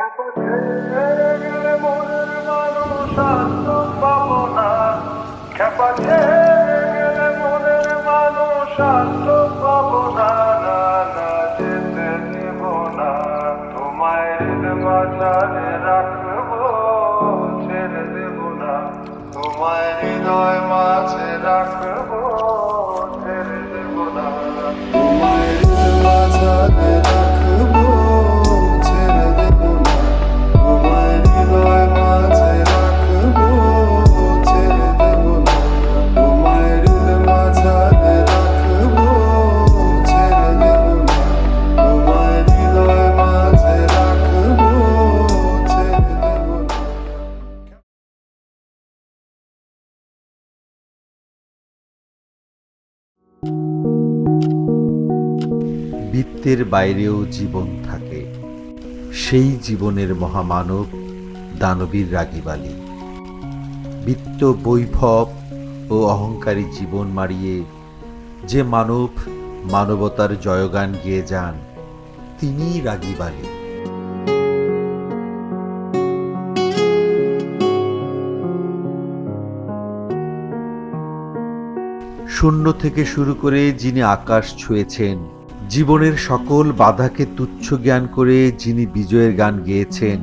রাখব ছেড়ে দেব না তোমায় হৃদয় মাঝে রাখব। বৃত্তের বাইরেও জীবন থাকে। সেই জীবনের মহামানব দানবীর রাগিবালী বৃত্ত বৈভব ও অহংকারী জীবন মারিয়ে যে মানব মানবতার জয়গান গিয়ে যান, তিনিই রাগিবালি শূন্য থেকে শুরু করে যিনি আকাশ ছুঁয়েছেন জীবনের সকল বাধাকে তুচ্ছ জ্ঞান করে যিনি বিজয়ের গান গেয়েছেন,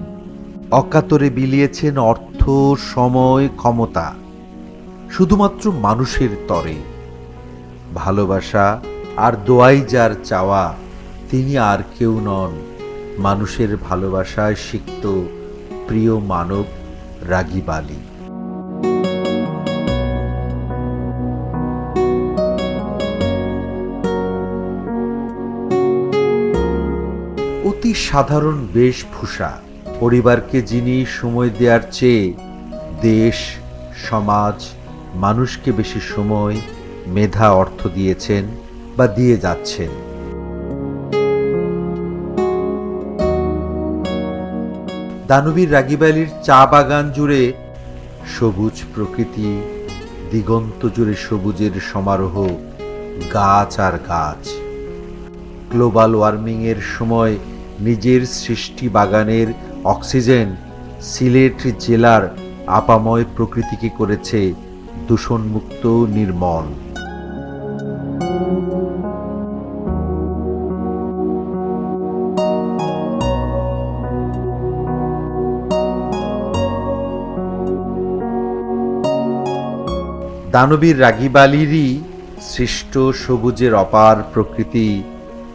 অকাতরে বিলিয়েছেন অর্থ, সময়, ক্ষমতা, শুধুমাত্র মানুষের তরে। ভালোবাসা আর দোয়াই যার চাওয়া, তিনি আর কেউ নন। মানুষের ভালোবাসায় সিক্ত প্রিয় মানব রাগিবালী অতি সাধারণ বেশভূষা। পরিবারকে যিনি সময় দেওয়ার চেয়ে দেশ, সমাজ, মানুষকে বেশি সময় মেধা, অর্থ দিয়েছেন বা দিয়ে যাচ্ছেন। দানবীর রাগিবালির চা বাগান জুড়ে সবুজ প্রকৃতি, দিগন্ত জুড়ে সবুজের সমারোহ, গাছ আর গাছ। গ্লোবাল ওয়ার্মিংয়ের সময় নিজের সৃষ্টি বাগানের অক্সিজেন সিলেট জেলার আপাময় প্রকৃতিকে করেছে দূষণমুক্ত নির্মল। দানবীর রাগিবালিরই সৃষ্ট সবুজের অপার প্রকৃতি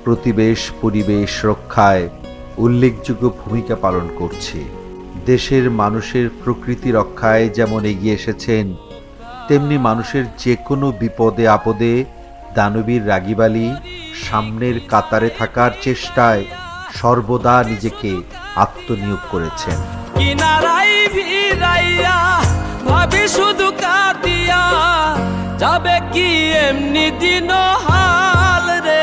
প্রতিবেশ, পরিবেশ রক্ষায় উল্লেখযোগ্য ভূমিকা পালন করছে। দেশের মানুষের প্রকৃতি রক্ষায় যেমন এগিয়ে এসেছেন, তেমনি মানুষের যে কোনো বিপদে, আপদে দানবীর রাগিবালি সামনের কাতারে থাকার চেষ্টায় সর্বদা নিজেকে আত্মনিয়োগ করেছেন। শুধু কাঁদিয়া, যাবে কি এমনি দিন রে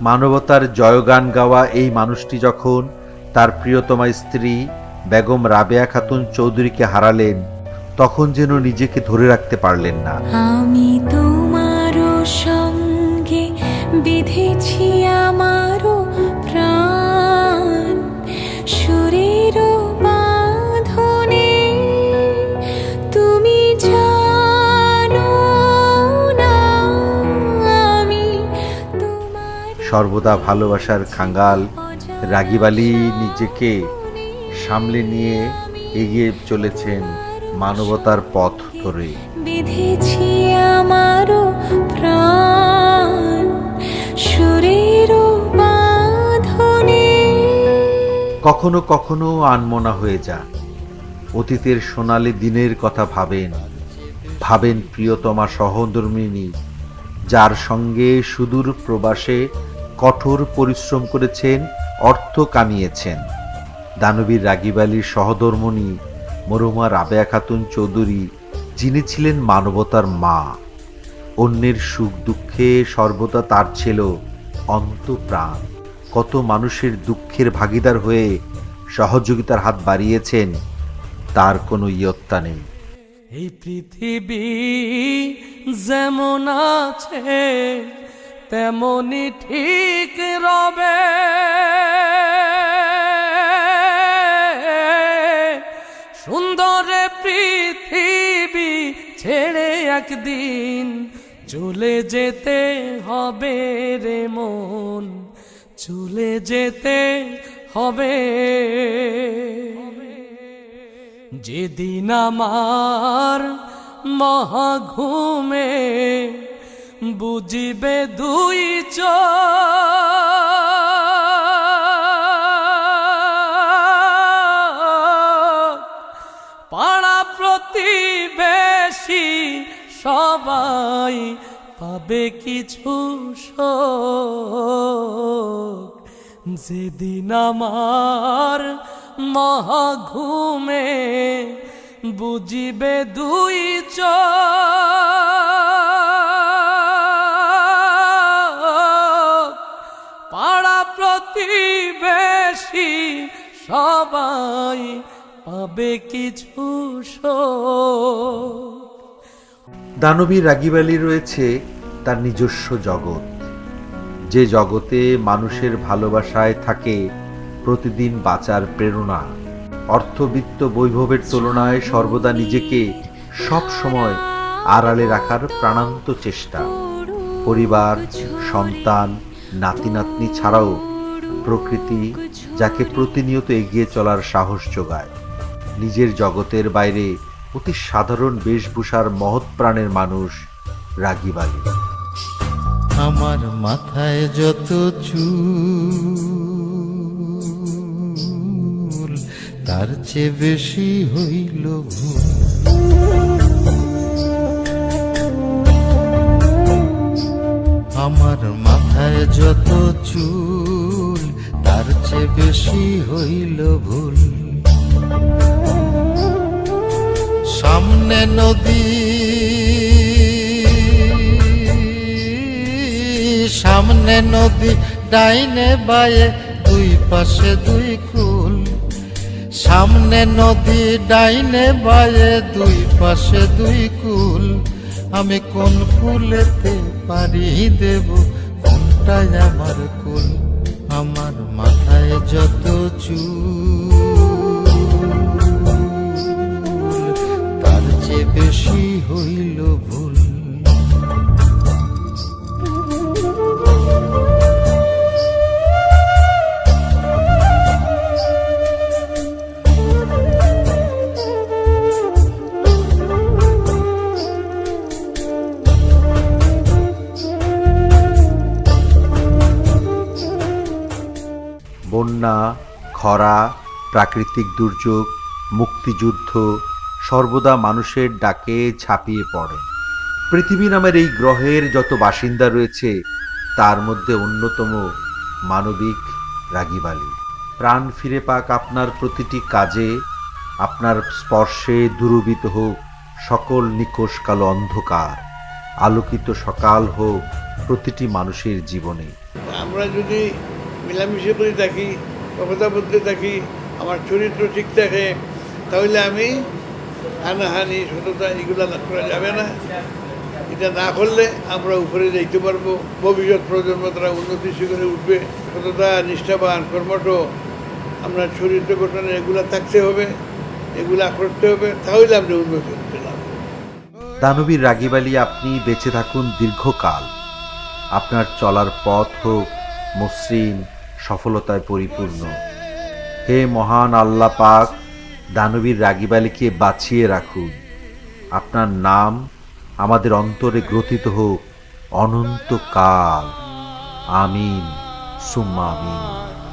মানবতার জয়গান গাওয়া এই মানুষটি যখন তার প্রিয়তমা স্ত্রী বেগম রাবেয়া খাতুন চৌধুরীকে হারালেন, তখন যেন নিজেকে ধরে রাখতে পারলেন না। আমি তোমারও সর্বদা ভালোবাসার খাঙ্গাল। রাগিবালি নিজেকে সামলে নিয়ে এগিয়ে চলেছেন মানবতার পথ ধরে। বিধেছি আমারও প্রাণ কখনো কখনো আনমনা হয়ে যান। অতীতের সোনালি দিনের কথা ভাবেন। ভাবেন প্রিয়তমা সহধর্মিনী যার সঙ্গে সুদূর প্রবাসে কঠোর পরিশ্রম করেছেন, অর্থ কামিয়েছেন। দানবীর রাগিব আলীর সহধর্মণী মরুমা রাবেয়া খাতুন চৌধুরী, যিনি ছিলেন মানবতার মা। অন্যের সুখ দুঃখে সর্বদা তার ছিল অন্তপ্রাণ। কত মানুষের দুঃখের ভাগিদার হয়ে সহযোগিতার হাত বাড়িয়েছেন, তার কোনো ইয়ত্তা নেই। এই পৃথিবী যেমন আছে তেমনই ঠিক রবে। সুন্দর পৃথিবী ছেড়ে একদিন চলে যেতে হবে রে মন, চলে যেতে হবে। যেদিন আমার মহাঘুমে বুঝিবে দুই পাড়া প্রতিবেশী সবাই পাবে কিছু যেদিন আমার মহাঘুমে বুঝিবে দুই চোখ। প্রতিবেশী সবাই পাবে কিছু দানবী রাগিব রয়েছে তার নিজস্ব জগৎ। যে জগতে মানুষের ভালোবাসায় থাকে, প্রতিদিন বাঁচার প্রেরণা। অর্থবিত্ত বৈভবের তুলনায় সর্বদা নিজেকে সব সময় আড়ালে রাখার প্রাণান্ত চেষ্টা। পরিবার, সন্তান নাতি নাতনি ছাড়াও প্রকৃতি যাকে প্রতিনিয়ত এগিয়ে চলার সাহস যোগায়। নিজের জগতের বাইরে অতি সাধারণ বেশভূষার মহৎ প্রাণের মানুষ রাগিব আলী আমার মাথায় যত চুল, তার চেয়ে বেশি হইল ভুল। বেশি হইল ভুল। সামনে নদী সামনে নদী, ডাইনে বায়ে দুই পাশে দুই কুল। সামনে নদী, ডাইনে বায়ে দুই পাশে দুই কুল। আমি কোন কুলেতে পারি দেব, কোনটাই আমার কুল? আমার যত চুল বন্যা, খরা, প্রাকৃতিক দুর্যোগ, মুক্তিযুদ্ধ সর্বদা মানুষের ডাকে ঝাঁপিয়ে পড়ে। পৃথিবী নামের এই গ্রহের যত বাসিন্দা রয়েছে, তার মধ্যে অন্যতম মানবিক রাগিবালি প্রাণ ফিরে পাক আপনার প্রতিটি কাজে, আপনার স্পর্শে দুরবিত হোক সকল নিকোষ কালো অন্ধকার, আলোকিত সকাল হোক প্রতিটি মানুষের জীবনে। আমরা যদি মিলামিশে করে থাকি কথা বলতে থাকি, আমার চরিত্র ঠিক থাকে, তাহলে আমি হানাহানি সততা এগুলো না করা যাবে না। এটা না করলে আমরা উপরে যাইতে পারব। ভবিষ্যৎ প্রজন্ম তারা উন্নতি শিখরে উঠবে। সততা, নিষ্ঠাবান, কর্মঠ, আমরা চরিত্র গঠনে এগুলো থাকতে হবে, এগুলা করতে হবে, তাহলে আমরা উন্নতি করতে পারব দানবীর রাগিবালি আপনি বেঁচে থাকুন দীর্ঘকাল। আপনার চলার পথ হোক মসৃণ সফলতায় পরিপূর্ণ। হে মহান আল্লাহ পাক, দানবীর রাগিবালিকে বাঁচিয়ে রাখুন। আপনার নাম আমাদের অন্তরে গ্রথিত হোক অনন্তকাল। আমিন। সুম্মা আমিন।